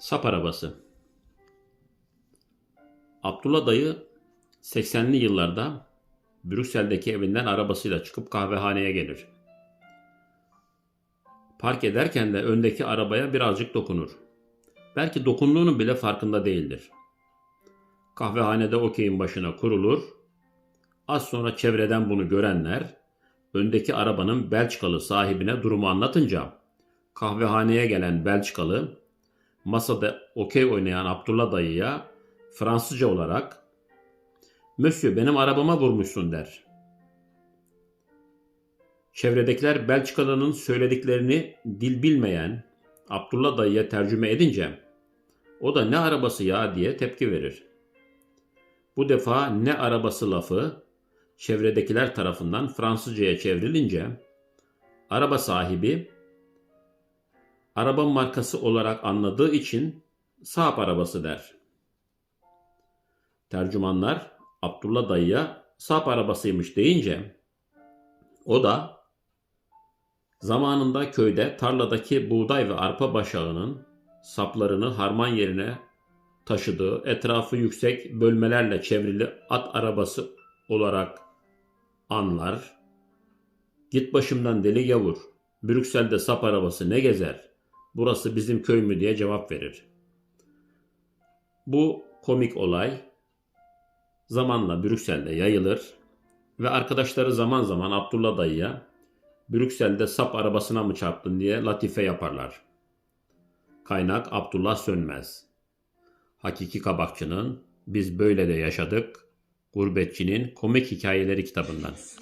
Sap arabası. Abdullah dayı 80'li yıllarda Brüksel'deki evinden arabasıyla çıkıp kahvehaneye gelir. Park ederken de öndeki arabaya birazcık dokunur. Belki dokunduğunun bile farkında değildir. Kahvehanede okeyin başına kurulur. Az sonra çevreden bunu görenler öndeki arabanın Belçikalı sahibine durumu anlatınca kahvehaneye gelen Belçikalı masada okey oynayan Abdullah dayıya Fransızca olarak Monsieur benim arabama vurmuşsun der. Çevredekiler Belçikalı'nın söylediklerini dil bilmeyen Abdullah dayıya tercüme edince o da ne arabası ya diye tepki verir. Bu defa ne arabası lafı çevredekiler tarafından Fransızcaya çevrilince araba sahibi araba markası olarak anladığı için Saab arabası der. Tercümanlar Abdullah dayıya Saab arabasıymış deyince o da zamanında köyde tarladaki buğday ve arpa başağının saplarını harman yerine taşıdığı etrafı yüksek bölmelerle çevrili at arabası olarak anlar. Git başımdan deli gavur. Brüksel'de sap arabası ne gezer? Burası bizim köy mü diye cevap verir. Bu komik olay zamanla Brüksel'de yayılır ve arkadaşları zaman zaman Abdullah dayıya Brüksel'de sap arabasına mı çarptın diye latife yaparlar. Kaynak Abdullah Sönmez. Hakiki Kabakçı'nın Biz Böyle de Yaşadık, Gurbetçinin Komik Hikayeleri kitabından.